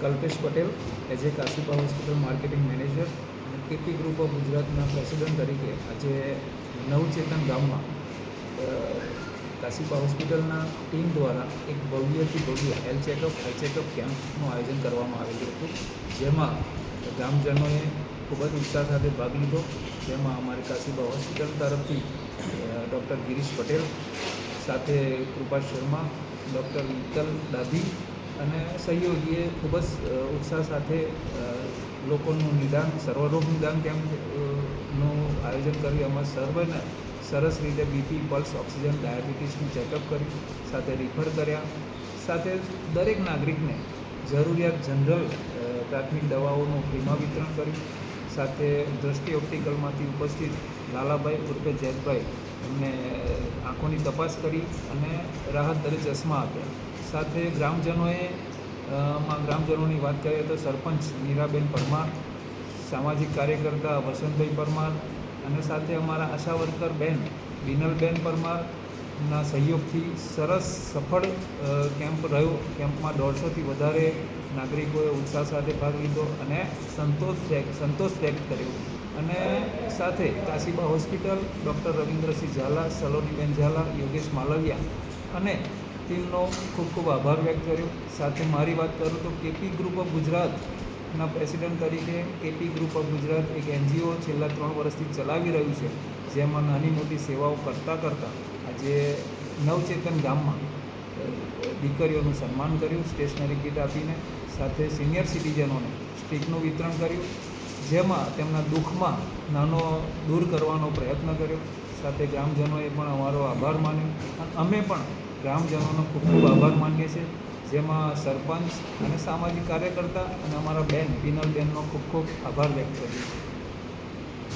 Kalpesh Patel as a Kashiba hospital marketing manager અને KP group of ગુજરાતના president તરીકે આજે નવચેતન ગામમાં કાશીપા હોસ્પિટલના ટીમ દ્વારા એક ભવ્યથી ભવ્ય હેલ્થ ચેકઅપ આઈ ચેકઅપ કેમ્પનું આયોજન કરવામાં આવેલું હતું. જેમાં ગામજનોએ ખૂબ જ ઉત્સાહ સાથે ભાગ લીધો. જેમાં અમારી કાશીબા હોસ્પિટલ તરફથી ડૉક્ટર ગિરીશ પટેલ, સાથે કૃપા શર્મા, ડૉક્ટર મિત્તલ ડાભી અને સહયોગીએ ખૂબ જ ઉત્સાહ સાથે લોકોનું નિદાન, સર્વરોગ નિદાન કેમ્પનું આયોજન કર્યું. એમાં સર્વેને સરસ રીતે બીપી, પલ્સ, ઓક્સિજન, ડાયાબિટીસનું ચેકઅપ કર્યું, સાથે રિફર કર્યા. સાથે દરેક નાગરિકને જરૂરિયાત જનરલ પ્રાથમિક દવાઓનું ફ્રીમાં વિતરણ કર્યું. સાથે દ્રષ્ટિ ઓપ્ટિકલમાંથી ઉપસ્થિત લાલાભાઈ ઉર્ફે જેતભાઈ એમને આંખોની તપાસ કરી અને રાહત દરે ચશ્મા આપ્યા. સાથે ગ્રામજનોએ માં ગ્રામજનોની વાત કરીએ તો સરપંચ મીરાબેન પરમાર, સામાજિક કાર્યકર્તા વસંતભાઈ પરમાર અને સાથે અમારા આશા વર્કર બેન બિનલબેન પરમારના સહયોગથી સરસ સફળ કેમ્પ રહ્યો. કેમ્પમાં દોઢસોથી વધારે નાગરિકોએ ઉત્સાહ સાથે ભાગ લીધો અને સંતોષ વ્યક્ત સંતોષ વ્યક્ત કર્યો. અને સાથે કાશીબા હોસ્પિટલ, ડૉક્ટર રવિન્દ્રસિંહ ઝાલા, સલોનીબેન ઝાલા, યોગેશ માલવિયા અને ટીમનો ખૂબ ખૂબ આભાર વ્યક્ત કર્યો. સાથે મારી વાત કરું તો કેપી ગ્રુપ ઓફ ગુજરાતના પ્રેસિડન્ટ તરીકે કેપી ગ્રુપ ઓફ ગુજરાત એક એનજીઓ છેલ્લા ત્રણ વર્ષથી ચલાવી રહ્યું છે, જેમાં નાની મોટી સેવાઓ કરતાં કરતાં આજે નવચેતન ગામમાં દીકરીઓનું સન્માન કર્યું, સ્ટેશનરી કીટ આપીને, સાથે સિનિયર સિટીઝનોને સ્ટીકનું વિતરણ કર્યું, જેમાં તેમના દુઃખમાં નાનો દૂર કરવાનો પ્રયત્ન કર્યો. સાથે ગ્રામજનોએ પણ અમારો આભાર માન્યો. અને અમે પણ ગ્રામજનોનો ખૂબ ખૂબ આભાર માનીએ છીએ. જેમાં સરપંચ અને સામાજિક કાર્યકર્તા અને અમારા બેન પિનલબેનનો ખૂબ ખૂબ આભાર વ્યક્ત કરીએ છીએ.